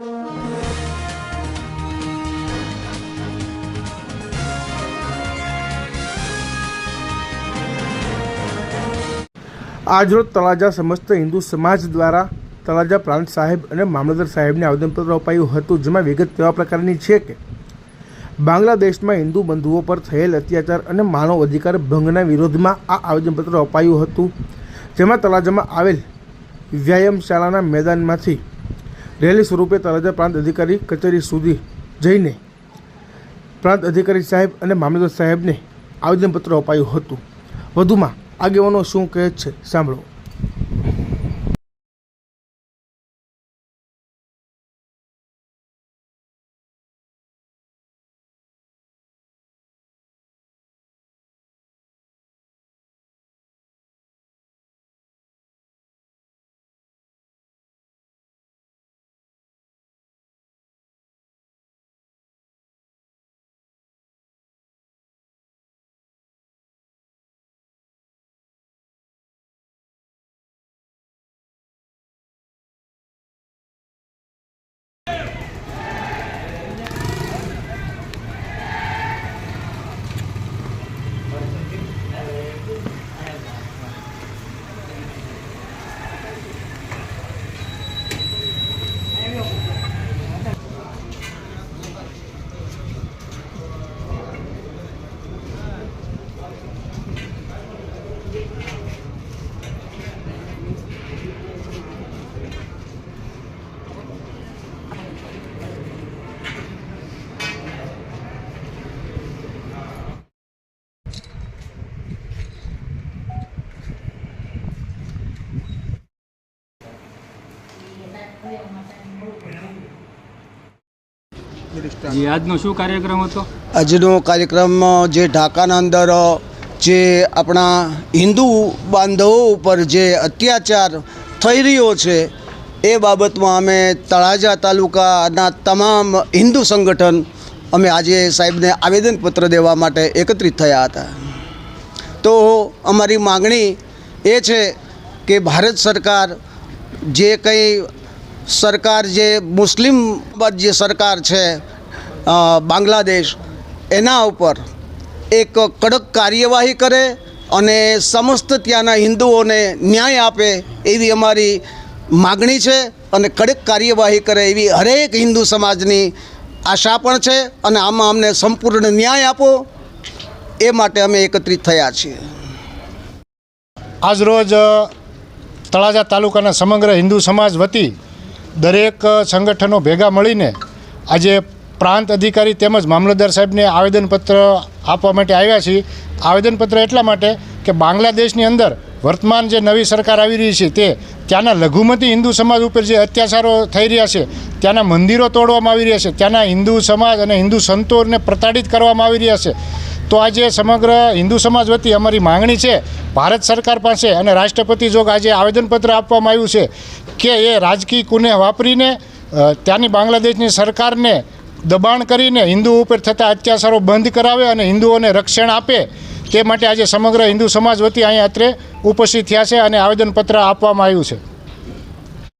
આજરોજ તળાજા સમસ્ત હિન્દુ સમાજ દ્વારા તળાજા પ્રાંત સાહેબ અને મામલતદાર સાહેબને આવેદનપત્ર અપાયું હતું, જેમાં વિગત તેવા પ્રકારની છે કે બાંગ્લાદેશમાં હિન્દુ બંધુઓ પર થયેલ અત્યાચાર અને માનવ અધિકાર ભંગના વિરોધમાં આ આવેદનપત્ર અપાયું હતું, જેમાં તળાજામાં આવેલ વ્યાયામ શાળાના મેદાનમાંથી રેલી સ્વરૂપે તળાજા પ્રાંત અધિકારી કચેરી સુધી જઈને પ્રાંત અધિકારી સાહેબ અને મામલતદાર સાહેબને આવેદનપત્ર અપાયું હતું. વધુમાં આગેવાનો શું કહે છે, સાંભળો. આજનો શું કાર્યક્રમ હતો? આજનો કાર્યક્રમ જે ઢાકાના અંદર જે આપણા હિન્દુ બાંધવો ઉપર જે અત્યાચાર થઈ રહ્યો છે, એ બાબતમાં અમે તળાજા તાલુકાના તમામ હિન્દુ સંગઠન અમે આજે સાહેબને આવેદનપત્ર દેવા માટે એકત્રિત થયા હતા. તો અમારી માગણી એ છે કે ભારત સરકાર જે કંઈ સરકાર જે મુસ્લિમ બાદ જે સરકાર છે બાંગ્લાદેશ, એના ઉપર એક કડક કાર્યવાહી કરે અને સમસ્ત ત્યાંના હિન્દુઓને ન્યાય આપે એવી અમારી માગણી છે અને કડક કાર્યવાહી કરે એવી હરેક હિન્દુ સમાજની આશા પણ છે અને આમાં અમને સંપૂર્ણ ન્યાય આપો, એ માટે અમે એકત્રિત થયા છીએ. આજરોજ તળાજા તાલુકાના સમગ્ર હિન્દુ સમાજ વતી દરેક સંગઠનો ભેગા મળીને આજે પ્રાંત અધિકારી તેમજ મામલતદાર સાહેબને આવેદનપત્ર આપવા માટે આવ્યા છીએ. આવેદનપત્ર એટલા માટે કે બાંગ્લાદેશની અંદર વર્તમાન જે નવી સરકાર આવી રહી છે તે ત્યાંના લઘુમતી હિન્દુ સમાજ ઉપર જે અત્યાચારો થઈ રહ્યા છે, ત્યાંના મંદિરો તોડવામાં આવી રહ્યા છે, ત્યાંના હિન્દુ સમાજ અને હિન્દુ સંતોને પ્રતાડિત કરવામાં આવી રહ્યા છે. તો આજે સમગ્ર હિન્દુ સમાજ વતી અમારી માંગણી છે, ભારત સરકાર પાસે અને રાષ્ટ્રપતિ જોગ આજે આવેદનપત્ર આપવામાં આવ્યું છે કે એ રાજકીય કુને વાપરીને ત્યાંની બાંગ્લાદેશની સરકારને દબાણ કરીને હિન્દુ ઉપર થતા અત્યાચારો બંધ કરાવે અને હિન્દુઓને રક્ષણ આપે, તે માટે આજે સમગ્ર હિન્દુ સમાજ વતી અહીંયા અત્રે ઉપસ્થિત થયા છે અને આવેદનપત્ર આપવામાં આવ્યું છે.